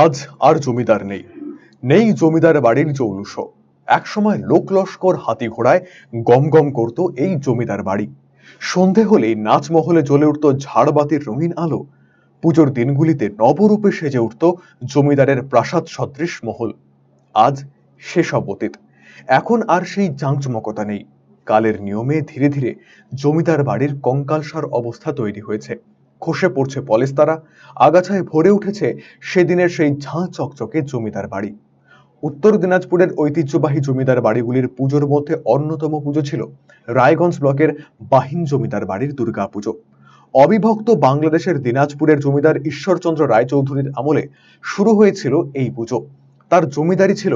আজ আর জমিদার নেই। নেই জমিদার বাড়ির জৌলুস একসময় লোক লস্কর হাতি ঘোড়ায় গম গম করত এই জমিদার বাড়ি। সন্ধে হলেই নাচমহলে জ্বলে উঠত ঝাড়বাতির রঙিন আলো। পুজোর দিনগুলিতে নবরূপে সেজে উঠত জমিদারের প্রাসাদ সদৃশ মহল। আজ সেসব অতীত। এখন আর সেই জাঁকজমকতা নেই। কালের নিয়মে ধীরে ধীরে জমিদার বাড়ির কঙ্কালসার অবস্থা তৈরি হয়েছে। খসে পড়ছে পলেস্তারা আগাছায় ভরে উঠেছে সেদিনের সেই ঝাঁ চকচকে জমিদার বাড়ি। উত্তর দিনাজপুরের ঐতিহ্যবাহী জমিদার বাড়িগুলির পুজোর মধ্যে অন্যতম পুজো ছিল রায়গঞ্জ ব্লকের বাহিন জমিদার বাড়ির দুর্গা পুজো অবিভক্ত বাংলাদেশের দিনাজপুরের জমিদার ঈশ্বরচন্দ্র রায়চৌধুরীর আমলে শুরু হয়েছিল এই পুজো। তার জমিদারি ছিল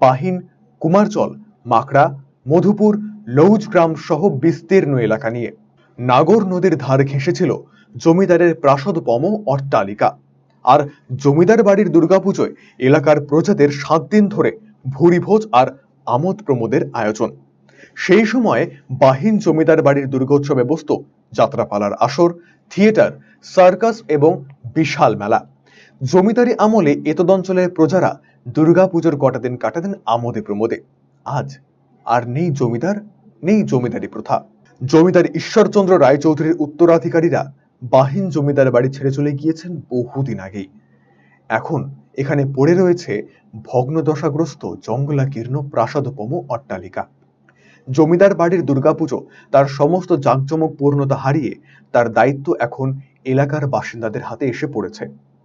বাহিন, কুমারচল, মাকড়া, মধুপুর লৌজগ্রাম সহ বিস্তীর্ণ এলাকা নিয়ে। নাগর নদীর ধার ঘেঁষেছিল জমিদারের প্রাসদ প্রাসাদপম অট্টালিকা। আর জমিদার বাড়ির দুর্গাপুজোয় এলাকার প্রজাদের সাত দিন ধরে ভুরিভোজ আর আমোদ প্রমোদের আয়োজন। সেই সময়ে বাহিন জমিদার বাড়ির দুর্গোৎসবে বসত যাত্রাপালার আসর, থিয়েটার, সার্কাস এবং বিশাল মেলা। জমিদারি আমলে এতদঞ্চলের প্রজারা দুর্গাপুজোর কটা দিন কাটাতেন আমোদে প্রমোদে। আজ আর নেই জমিদার, নেই জমিদারি প্রথা। জমিদার ঈশ্বরচন্দ্র রায়চৌধুরীর উত্তরাধিকারীরা বাহিন জমিদার বাড়ি ছেড়ে চলে গিয়েছেন বহুদিন আগেই। এখন এখানে পড়ে রয়েছে ভগ্নদশাগ্রস্ত জঙ্গলাকীর্ণ প্রাসাদপম অট্টালিকা। জমিদার বাড়ির দুর্গাপুজো তার সমস্ত জাঁকজমক পূর্ণতা হারিয়ে তার দায়িত্ব এখন এলাকার বাসিন্দাদের হাতে এসে পড়েছে।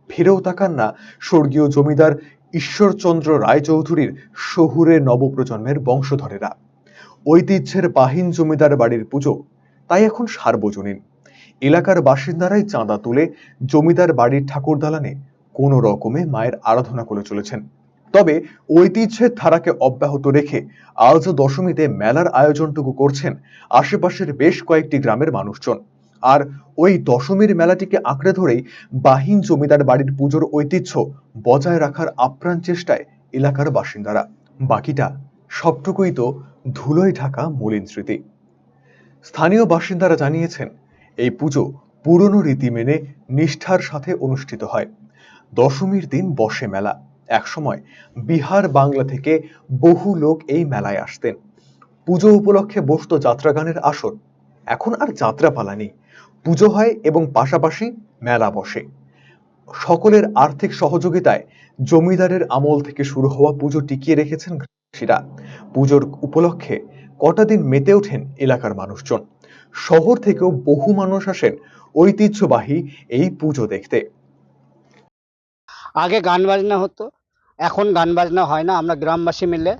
ফিরেও তাকান না স্বর্গীয় জমিদার ঈশ্বরচন্দ্র রায়চৌধুরীর শহুরে নবপ্রজন্মের বংশধরেরা। ঐতিহ্যের বাহিন জমিদার বাড়ির পুজো, তাই এখন সার্বজনীন। এলাকার বাসিন্দারাই চাঁদা তুলে জমিদার বাড়ির ঠাকুর দালানে কোনো রকমে মায়ের আরাধনা করে চলেছেন। তবে ঐতিহ্যের ধারাকে অব্যাহত রেখে আজ দশমীতে মেলার আয়োজনটুকু করছেন আশেপাশের বেশ কয়েকটি গ্রামের মানুষজন। আর ওই দশমীর মেলাটিকে আঁকড়ে ধরেই বাহিন জমিদার বাড়ির পুজোর ঐতিহ্য বজায় রাখার আপ্রাণ চেষ্টায় এলাকার বাসিন্দারা। বাকিটা সবটুকুই তো ধুলোয় ঢাকা মলিন স্মৃতি। স্থানীয় বাসিন্দারা জানিয়েছেন, এই পুজো পুরনো রীতি মেনে নিষ্ঠার সাথে অনুষ্ঠিত হয়। দশমীর দিন বসে মেলা। একসময় বিহার বাংলা থেকে বহু লোক এই মেলায় আসতেন। পুজো উপলক্ষে বসত যাত্রাগানের আসর। এখন আর যাত্রাপালা নেই। পুজো হয় এবং পাশাপাশি মেলা বসে। সকলের আর্থিক সহযোগিতায় জমিদারের আমল থেকে শুরু হওয়া পুজো টিকিয়ে রেখেছেন গ্রামবাসীরা পুজোর উপলক্ষে কটা দিন মেতে ওঠেন এলাকার মানুষজন। শহর থেকেও বহু মানুষ আসেন ঐতিহ্যবাহী এই পুজো দেখতে। আগে গান বাজনা হতো, এখন গান বাজনা হয় না, আমরা গ্রামবাসী মিলে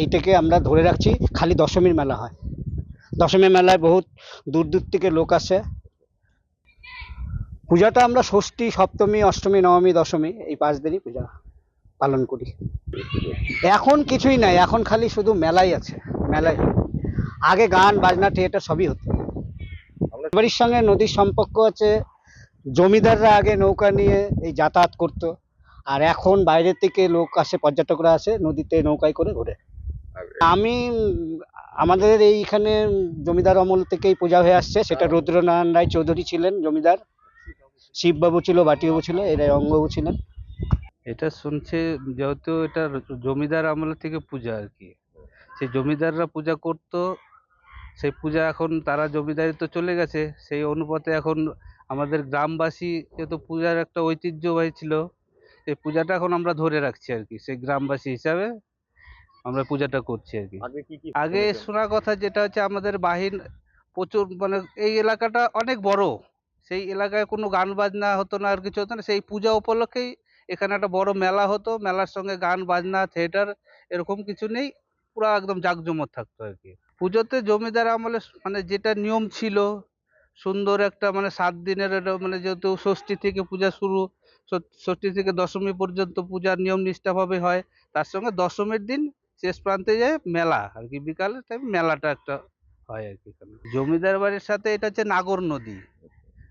এইটাকে আমরা ধরে রাখছি, খালি দশমীর মেলা হয়। দশমীর মেলায় বহুত দূর দূর থেকে লোক আসে। পূজাটা আমরা ষষ্ঠী, সপ্তমী, অষ্টমী, নবমী, দশমী এই পাঁচ দিনই পূজা পালন করি। এখন কিছুই নাই, এখন খালি শুধু মেলাই আছে, মেলাই। আগে গান, বাজনা, থিয়েটার সবই হতো। বাড়ির সঙ্গে নদীর সম্পর্ক আছে, জমিদাররা আগে নৌকা নিয়ে এই যাতায়াত করতো, আর এখন বাইরে থেকে লোক আসে, পর্যটকরা আসে, নদীতে নৌকায় করে ঘোরে। আমি, আমাদের এইখানে জমিদার অমল থেকেই পূজা হয়ে আসছে, সেটা রুদ্রনারায়ণ রায় চৌধুরী ছিলেন জমিদার। শিববাবু ছিল, বাটিবাবু ছিল, এরা অঙ্গবাবু ছিলেন। এটা শুনছে যেহেতু এটা জমিদার আমল থেকে পূজা আর কি। সেই জমিদাররা পূজা করত সেই পূজা এখন তারা জমিদারি তো চলে গেছে সেই অনুপাতে এখন আমাদের গ্রামবাসী যেহেতু পূজার একটা ঐতিহ্যবাহী ছিল সেই পূজাটা এখন আমরা ধরে রাখছি আর কি সেই গ্রামবাসী হিসাবে আমরা পূজাটা করছি আর কি। আগে শোনা কথা যেটা হচ্ছে আমাদের বাহিন প্রচুর মানে এই এলাকাটা অনেক বড় সেই এলাকায় কোনো গান বাজনা হতো না আর কিছু হতো না সেই পূজা উপলক্ষেই এখানে একটা বড় মেলা হতো, মেলার সঙ্গে গান, বাজনা, থিয়েটার এরকম কিছু নেই, পুরো একদম জাঁকজমক থাকতো আর কি। পুজোতে জমিদার আমলে মানে যেটা নিয়ম ছিল, সুন্দর একটা মানে সাত দিনের একটা মানে যেহেতু ষষ্ঠী থেকে পূজা শুরু ষষ্ঠী থেকে দশমী পর্যন্ত পূজার নিয়ম নিষ্ঠাভাবে হয়, তার সঙ্গে দশমীর দিন শেষ প্রান্তে যায় মেলা আর কি, বিকালের টাইম মেলাটা একটা হয় আর কি জমিদার বাড়ির সাথে এটা হচ্ছে নাগর নদী।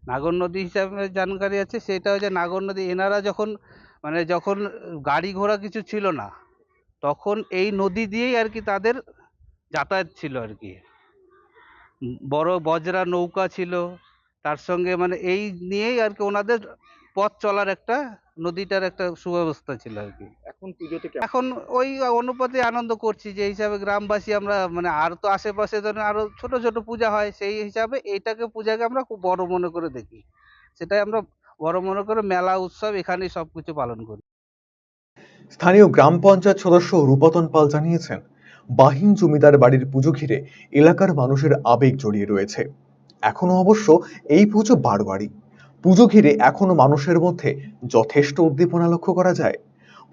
নাগর নদী হিসাবে জানকারি আছে, সেটা হচ্ছে নাগর নদী। এনারা যখন মানে যখন গাড়ি ঘোড়া কিছু ছিল না তখন এই নদী দিয়েই আর কি তাদের যাতায়াত ছিল আর কি। বড় বজরা নৌকা ছিল তার সঙ্গে মানে এই নিয়েই আর কি ওনাদের পথ চলার একটা নদীটার একটা সুব্যবস্থা ছিল আর কি। এখন পুজোতে এখন ওই অনুপাতে আনন্দ করছি যে হিসাবে গ্রামবাসী আমরা মানে আর তো আশেপাশে ধরেন আরও ছোট ছোট পূজা হয় সেই হিসাবে এইটাকে পূজাকে আমরা খুব বড় মনে করে দেখি। সেটাই আমরা বড় মনে করে মেলা উৎসব এখানেই সবকিছু পালন করি। স্থানীয় গ্রাম পঞ্চায়েত সদস্য রূপতন পাল জানিয়েছেন বাহিন জমিদার বাড়ির পুজো ঘিরে এলাকার মানুষের আবেগ জড়িয়ে রয়েছে। এখনও অবশ্য এই পুজো বারোয়ারি পুজো ঘিরে এখনও মানুষের মধ্যে যথেষ্ট উদ্দীপনা লক্ষ্য করা যায়।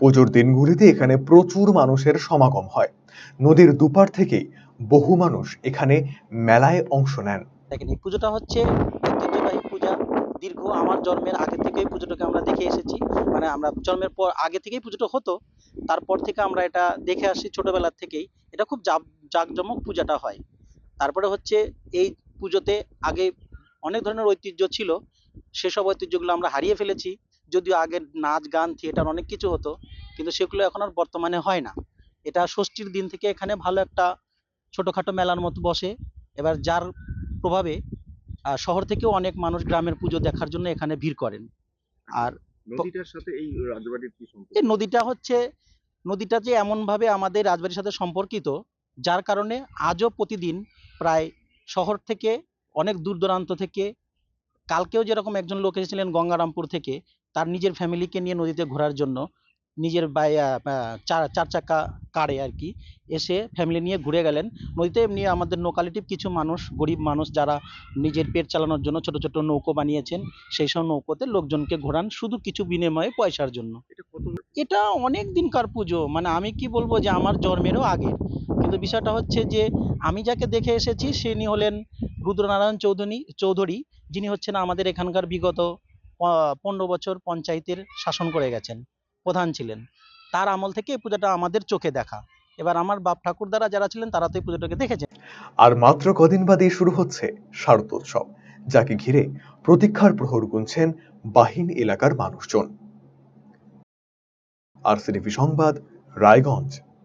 পুজোর দিনগুলিতে এখানে প্রচুর মানুষের সমাগম হয়। নদীর দুপার থেকেই বহু মানুষ এখানে মেলায় অংশ নেন। দেখেন এই পুজোটা হচ্ছে দীর্ঘ আমার জন্মের আগে থেকেই পুজোটাকে আমরা দেখে এসেছি। মানে আমরা জন্মের পর আগে থেকেই পুজোটা হতো, তারপর থেকে আমরা এটা দেখে আসছি ছোটবেলার থেকেই। এটা খুব জাক- জাঁকজমক পূজাটা হয়। তারপরে হচ্ছে এই পুজোতে আগে অনেক ধরনের ঐতিহ্য ছিল। সেসব ঐতিহ্যগুলো আমরা হারিয়ে ফেলেছি। যদিও আগে নাচ, গান, থিয়েটার অনেক কিছু হতো, কিন্তু সেগুলো এখন আর বর্তমানে হয় না। এটা ষষ্ঠীর দিন থেকে এখানে ভালো একটা ছোটখাটো মেলার মতো বসে। এবার যার প্রভাবে শহর থেকেও অনেক মানুষ গ্রামের পুজো দেখার জন্য এখানে ভিড় করেন। আর নদীটার সাথে এই রাজবাড়ির কি সম্পর্ক? এই নদীটা হচ্ছে নদীটা যে এমনভাবে আমাদের রাজবাড়ির সাথে সম্পর্কিত যার কারণে আজও প্রতিদিন প্রায় শহর থেকে অনেক দূর দূরান্ত থেকে কালকেও যেরকম একজন লোক এসেছিলেন গঙ্গারামপুর থেকে তার নিজের ফ্যামিলিকে নিয়ে নদীতে ঘোরার জন্য নিজের চার চার চাকা কারে আর কি এসে ফ্যামিলি নিয়ে ঘুরে গেলেন। নদীতে এমনি আমাদের লোকালিটিভ কিছু মানুষ গরিব মানুষ যারা নিজের পেট চালানোর জন্য ছোট ছোট নৌকো বানিয়েছেন সেই সব নৌকোতে লোকজনকে ঘোরান শুধু কিছু বিনিময়ে পয়সার জন্য। এটা অনেক দিনকার পুজো মানে আমি কি বলব যে আমার জন্মেরও আগে। কিন্তু বিষয়টা হচ্ছে যে আমি যাকে দেখে এসেছি তিনি হলেন রুদ্রনারায়ণ চৌধুরী চৌধুরী যিনি হচ্ছেন আমাদের এখানকার বিগত পনেরো বছর পঞ্চায়েতের শাসন করে গেছেন। প্রধান ছিলেন। তার আমল থেকে এই পূজাটা আমাদের চোখে দেখা। এবার আমার বাপ ঠাকুরদারা যারা ছিলেন, তারা তো এই পুজোটাকে দেখেছেন। আর মাত্র কদিন বাদেই শুরু হচ্ছে শারদোৎসব যাকে ঘিরে প্রতীক্ষার প্রহর গুনছেন বাহিন এলাকার মানুষজন। আর সিডিপি সংবাদ, রায়গঞ্জ।